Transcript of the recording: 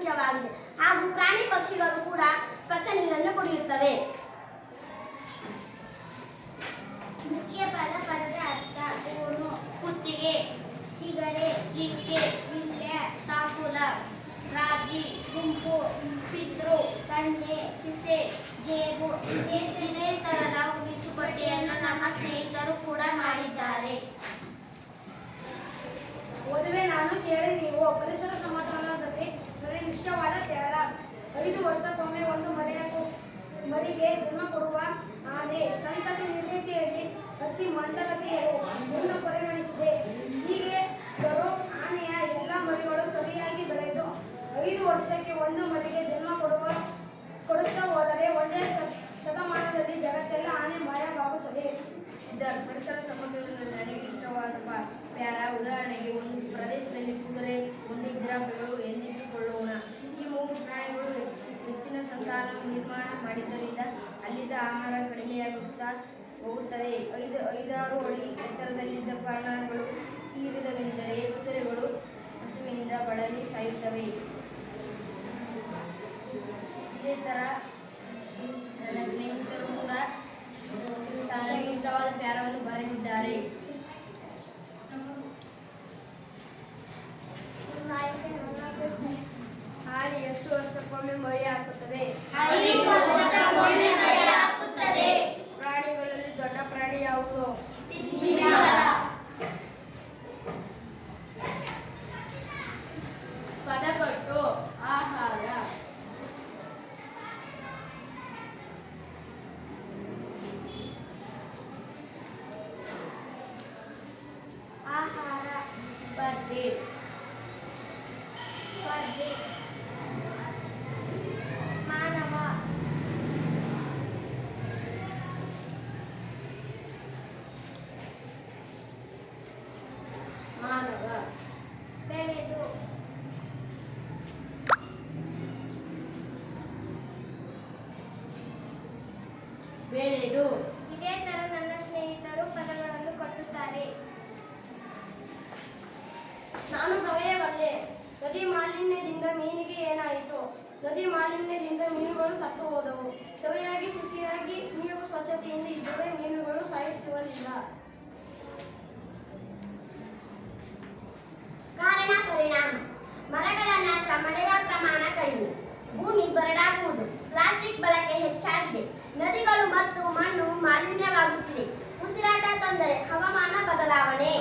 ಮುಖ್ಯವಾಗಿದೆ. ಹಾಗೂ ಪ್ರಾಣಿ ಪಕ್ಷಿಗಳು ಕೂಡ ಸ್ವಚ್ಛ ನೀರನ್ನು ಕುಡಿಯುತ್ತವೆ. ಮುಖ್ಯ ಪದ ಪದದ ಅರ್ಥ ಕೋಣು, ಕುತ್ತಿಗೆ, ಚಿಗರೆ, ಜಿಂಕೆ ನಿಲ್ಲೆ ತಾಕುಲ ರಾಜಿ ಗುಂಪು, ಪಿದ್ರು ತಂಡೆ ಕಿಸೆ, ಜೇಬು ಇದೇ ತರಹದ ಹುಚ್ಚುಪಟ್ಟಿಯನ್ನು ನಮ್ಮ ಸ್ನೇಹಿತರು ಕೂಡ ಮಾಡಿದ್ದಾರೆ. ಮದುವೆ ನಾನು ಕೇಳಿ, ನೀವು ಪರಿಸರ ಸಮಾಧಾನ ನನಗೆ ಇಷ್ಟವಾದ ತ್ಯಾಗ. ಐದು ವರ್ಷಕ್ಕೊಮ್ಮೆ ಒಂದು ಮನೆಯ ಮರಿಗೆ ಜನ್ಮ ಕೊಡುವ ಆನೆ, ಸಂತತಿ ನಿರ್ಮಿತಿಯಲ್ಲಿ ಅತಿ ಮಂದಗತಿಯರು ಎಂದು ಪರಿಗಣಿಸಿದೆ ಹೀಗೆ ಬರೋ ಆನೆಯ ಎಲ್ಲ ಮರಿಗಳು ಸರಿಯಾಗಿ ಬೆಳೆದು ಐದು ವರ್ಷಕ್ಕೆ ಒಂದು ಮರಿಗೆ ಜನ್ಮ ಕೊಡುವ ಕೊಡುತ್ತಾ ಹೋದರೆ ಒಳ್ಳೆಯ ಶ- ಶತಮಾನದಲ್ಲಿ ಜಗತ್ತೆಲ್ಲ ಆನೆ ಮಾಯವಾಗುತ್ತದೆ ಸಿದ್ಧಾರ್ಥ ಪರಿಸರ ಸಂಬಂಧದಲ್ಲಿ ನನಗೆ ಇಷ್ಟವಾದ ಪ- ಪ್ಯಾರ ಉದಾಹರಣೆಗೆ ಒಂದು ಪ್ರದೇಶದಲ್ಲಿ ಕುದುರೆ ಒಂಟಿ ಜಿರಾಫೆಗಳು ಎಂದಿಟ್ಟುಕೊಳ್ಳೋಣ. ಮೂರು ಪ್ರಾಣಿಗಳು ಹೆಚ್ಚು- ಹೆಚ್ಚಿನ ಸಂತಾನ ನಿರ್ಮಾಣ ಮಾಡಿದ್ದರಿಂದ ಅಲ್ಲಿದ್ದ ಆಹಾರ ಕಡಿಮೆಯಾಗುತ್ತಾ ಹೋಗುತ್ತದೆ. ಐದು, ಐದಾರು ಅಡಿ ಎತ್ತರದಲ್ಲಿದ್ದ ಪ್ರಾಣಗಳು ತೀರಿದವೆಂದರೆ ಕುದುರೆಗಳು ಹಸುವಿನಿಂದ ಬಳಲಿ ಸಾಯುತ್ತವೆ. ಇದೇ ಥರ ನನ್ನ ಸ್ನೇಹಿತರು ಕೂಡ ತನಗೆ ಇಷ್ಟವಾದ ಪ್ಯಾರವನ್ನು ಬರೆದಿದ್ದಾರೆ. ವರ್ಷಕ್ಕೊಮ್ಮೆ ಮರಿ ಹಾಕುತ್ತದೆ ಪ್ರಾಣಿಗಳಲ್ಲಿ ದೊಡ್ಡ ಪ್ರಾಣಿ ಯಾವುದು ಪದಕಟ್ಟು ಆಹಾರ ಆಹಾರ ಸ್ಪರ್ಧೆ ಸ್ಪರ್ಧೆ ಬೆಳೆದು ಇದೇ ತರ ನನ್ನ ಸ್ನೇಹಿತರು ಪದಗಳನ್ನು ಕಟ್ಟುತ್ತಾರೆ ನಾನು ಬರೆಯಬಲ್ಲೆ ನದಿ ಮಾಲಿನ್ಯದಿಂದ ಮೀನಿಗೆ ಏನಾಯಿತು? ನದಿ ಮಾಲಿನ್ಯದಿಂದ ಮೀನುಗಳು ಸತ್ತು ಹೋದವು. ಸರಿಯಾಗಿ ಶುಚಿಯಾಗಿ ನೀರು ಸ್ವಚ್ಛತೆಯಿಂದ ಇದ್ದರೆ ಮೀನುಗಳು ಸಾಯುತ್ತಿರಲಿಲ್ಲ. ಕಾರಣ ಪರಿಣಾಮ. ಮರಗಳ ನಾಶ ಮಳೆಯ ಪ್ರಮಾಣ ಕಡಿಮೆ. ಭೂಮಿ ಬರಡಾಗುವುದು. ಪ್ಲಾಸ್ಟಿಕ್ ಬಳಕೆ ಹೆಚ್ಚಾಗಿದೆ. ನದಿಗಳು ಮತ್ತು ಮಣ್ಣು ಮಾಲಿನ್ಯವಾಗುತ್ತಿದೆ ಉಸಿರಾಟ ತೊಂದರೆ ಹವಾಮಾನ ಬದಲಾವಣೆ.